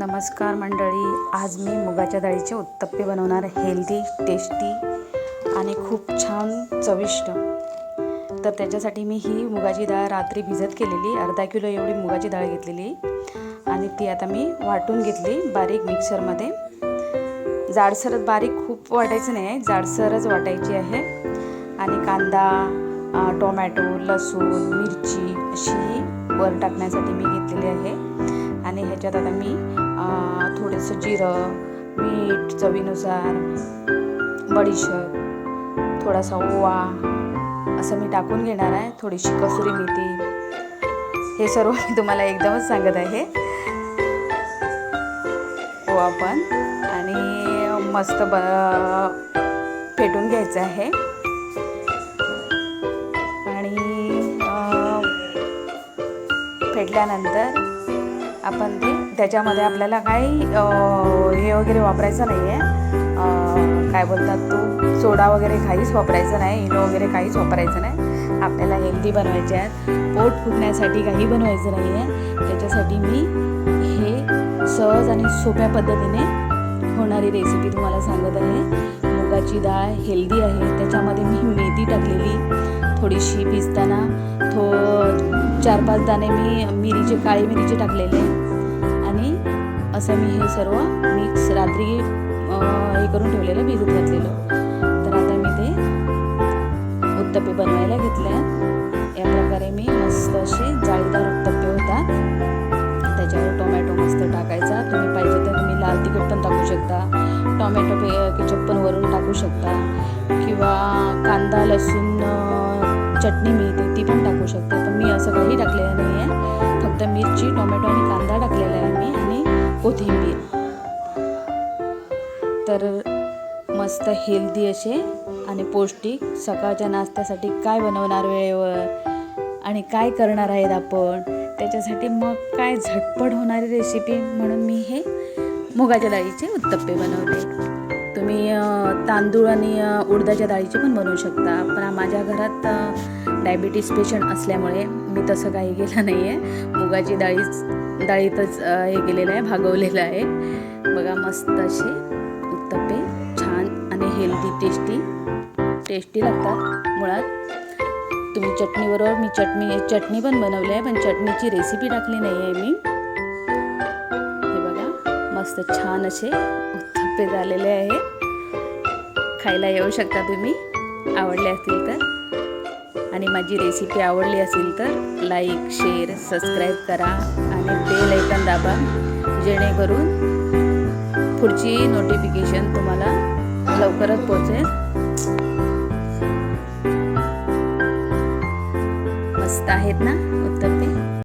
नमस्कार मंडळी. आज मी मुगाच्या डाळीचे उत्तप्पे बनवणार. हेल्दी टेस्टी आणि खूप छान चविष्ट. तर त्याच्यासाठी मी ही मुगाची डाळ रात्री भिजत केलेली. अर्धा किलो एवढी मुगाची डाळ घेतलेली. आणि ती आता मी वाटून घेतली बारीक मिक्सरमध्ये. जाडसरच बारीक खूप वाटायचं नाही. आहे जाडसरच वाटायची आहे. आणि कांदा टोमॅटो लसूण मिरची अशी वर टाकण्यासाठी मी घेतलेली आहे. आणि ह्याच्यात आता मी थोडंसं जिरं मीठ चवीनुसार बडीशेप थोडासा ओवा असं मी टाकून घेणार आहे. थोडीशी कसुरी मेथी. हे सर्व मी तुम्हाला एकदमच सांगत आहे. ओवा पण. आणि मस्त ब फेटून घ्यायचं आहे. आणि फेटल्यानंतर आपण ते त्याच्यामध्ये आपल्याला काही हे वगैरे वापरायचं नाही आहे काय बोलतात तू सोडा वगैरे काहीच वापरायचं नाही इनो वगैरे काहीच वापरायचं नाही. आपल्याला हेल्दी बनवायचे आहेत. पोट फुटण्यासाठी काही बनवायचं नाही आहे त्याच्यासाठी मी हे सहज आणि सोप्या पद्धतीने होणारी रेसिपी तुम्हाला सांगत आहे. मुगाची डाळ हेल्दी आहे. त्याच्यामध्ये मी मेथी टाकलेली. थोडीशी भिजताना थो चार पाच दाणे मी मिरीचे काळे मिरीचे टाकलेले आणि असं मी हे सर्व मिक्स रात्री हे करून ठेवलेलं भिजत घातलेलं. तर आता मी ते उत्तपे बनवायला घेतल्या या प्रकारे मी मस्त असे जाळीदार टोमॅटो पे केचप पण वरून टाकू शकता. किंवा कांदा लसूण चटणी मिळते ती पण टाकू शकता. पण मी असं काही टाकलेलं नाही आहे फक्त मिरची टोमॅटो आणि कांदा टाकलेला आहे मी आणि कोथिंबीर. तर मस्त हेल्दी असे आणि पौष्टिक सकाळच्या नाश्त्यासाठी काय बनवणार वेळेवर आणि काय करणार आहेत आपण त्याच्यासाठी मग काय झटपट होणारी रेसिपी म्हणून मी हे मुगाच्या डाळीचे उत्तप्पे बनवले. तुम्ही तांदूळ आणि उडदाच्या डाळीचे पण बनवू शकता. पण माझ्या घरात डायबिटीस पेशंट असल्यामुळे मी तसं काही केलं नाही आहे मुगाची डाळीच डाळीतच हे केलेलं आहे भागवलेलं आहे. बघा मस्त असे उत्तप्पे छान आणि हेल्दी टेस्टी टेस्टी लागतात मुळात. तुम्ही चटणीबरोबर मी चटणी चटणी पण बनवली आहे पण चटणीची रेसिपी टाकली नाही आहे मी. मस्त छान असे उत्तप्पे झालेले आहे. खायला येऊ शकता तुम्ही. आवडले असतील तर. आणि माझी रेसिपी आवडली असेल तर लाईक शेअर सबस्क्राईब करा आणि बेल ऐकन दाबा. जेणेकरून पुढची नोटिफिकेशन तुम्हाला लवकरच पोहोचेल. मस्त आहेत ना उत्तप्पे?